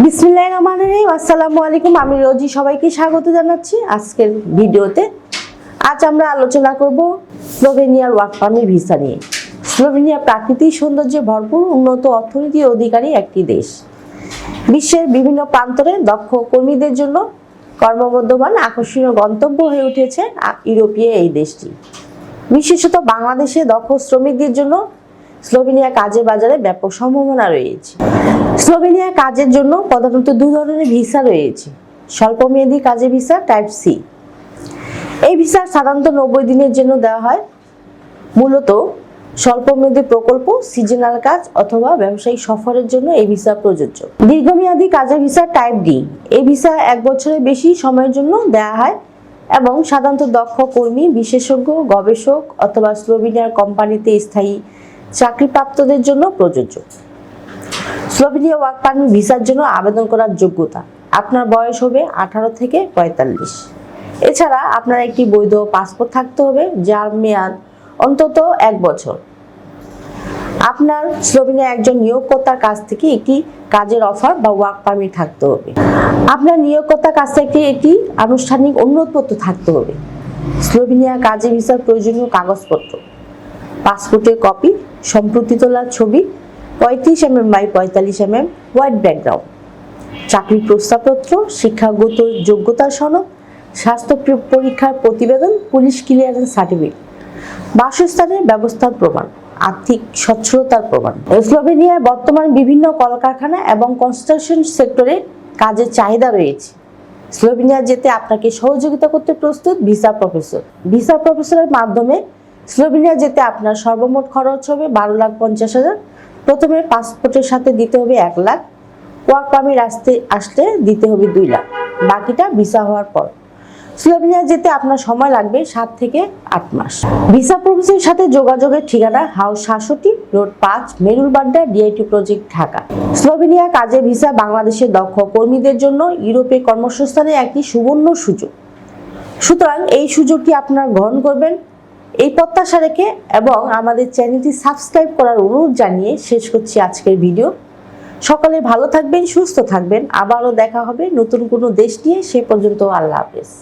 বিসমিল্লাহির রহমানির রহিম। আসসালামু আলাইকুম। আমি রোজি সবাইকে স্বাগত জানাচ্ছি আজকের ভিডিওতে। আজ আমরা আলোচনা করব স্লোভেনিয়ার ওয়ার্ক পারমিট ভিসা নিয়ে। স্লোভেনিয়া প্রাকৃতিক সৌন্দর্যে ভরপুর উন্নত অর্থনীতির অধিকারী একটি দেশ। বিশ্বের বিভিন্ন প্রান্তরে দক্ষ কর্মীদের জন্য কর্মবর্ধমান আকর্ষণীয় গন্তব্য হয়ে উঠেছে ইউরোপীয় এই দেশটি। বিশেষত বাংলাদেশে দক্ষ শ্রমিকদের জন্য স্লোভেনিয়া কাজের বাজারে ব্যাপক সম্ভাবনা রয়েছে। স্লোভেনিয়া কাজের জন্য প্রধানত দু ধরনের ভিসা রয়েছে। স্বল্পমেয়াদী কাজের ভিসা টাইপ সি। এই ভিসা সাধারণত নব্বই দিনের জন্য দেওয়া হয়। মূলত স্বল্পমেয়াদী প্রকল্প সিজনাল কাজ অথবা ব্যবসায়িক সফরের জন্য এই ভিসা প্রযোজ্য। দীর্ঘমেয়াদী কাজের ভিসা টাইপ ডি। এই ভিসা এক বছরের বেশি সময়ের জন্য দেওয়া হয় এবং সাধারণত দক্ষ কর্মী, বিশেষজ্ঞ, গবেষক অথবা স্লোভেনিয়ার কোম্পানিতে স্থায়ী চাকরিপ্রাপ্তদের জন্য প্রযোজ্য। স্লোভেনিয়া ওয়ার্ক পারমিট ভিসার জন্য আবেদন করার যোগ্যতা। আপনার বয়স হবে আঠারো থেকে পঁয়তাল্লিশ। এছাড়া আপনার একটি বৈধ পাসপোর্ট থাকতে হবে, যার মেয়াদ অন্তত এক বছর। আপনার স্লোভেনিয়া একজন নিয়োগকর্তার কাছ থেকে একটি কাজের অফার বা ওয়ার্ক পারমিট থাকতে হবে। আপনার নিয়োগকর্তার কাছ থেকে একটি আনুষ্ঠানিক অনুরোধপত্র থাকতে হবে। স্লোভেনিয়া কাজে ভিসার প্রয়োজনীয় কাগজপত্র, পাসপোর্টের কপি সম্প্রতি তোলা ছবি পঁয়ত্রিশ এম এম বাই পঁয়তাল্লিশ এম এম হোয়াইট ব্যাকগ্রাউন্ড চাকরির প্রস্তাবপত্র, শিক্ষাগত যোগ্যতার সনদ, স্বাস্থ্য পরীক্ষার প্রতিবেদন, পুলিশ ক্লিয়ারেন্স সার্টিফিকেট বাসস্থানের ব্যবস্থার প্রমাণ, আর্থিক সচ্ছলতার প্রমাণ। স্লোভেনিয়ায় বর্তমান বিভিন্ন কলকারখানা এবং কনস্ট্রাকশন সেক্টরে কাজের চাহিদা রয়েছে। স্লোভেনিয়া যেতে আপনাকে সহযোগিতা করতে প্রস্তুত ভিসা প্রফেসর। ভিসা প্রফেসরের মাধ্যমে স্লোভেনিয়া যেতে আপনার সর্বমোট খরচ হবে বারো লাখ পঞ্চাশ হাজার। প্রথমে পাসপোর্টের সাথে দিতে হবে এক লাখ ওয়ার্ক পারমিট আসতে আসতে দিতে হবে দুই লাখ। বাকিটা ভিসা হওয়ার পর। স্লোভেনিয়া যেতে আপনার সময় লাগবে সাত থেকে আট মাস। ভিসা প্রফেসরের সাথে যোগাযোগের ঠিকানা হাউস সাতষট্টি, রোড পাঁচ Merul Badda DIT project Dhaka. Slovenia কাজে ভিসা বাংলাদেশের দক্ষ কর্মীদের জন্য ইউরোপে কর্মসংস্থানে একটি সুবর্ণ সুযোগ। সুতরাং এই সুযোগটি আপনারা গ্রহণ করবেন। এই প্রত্যাশা রেখে এবং আমাদের চ্যানেলটি সাবস্ক্রাইব করার অনুরোধ জানিয়ে শেষ করছি আজকের ভিডিও। সকালে ভালো থাকবেন, সুস্থ থাকবেন। আবারও দেখা হবে নতুন কোনো দেশ নিয়ে, সে পর্যন্ত আল্লাহ হাফেজ।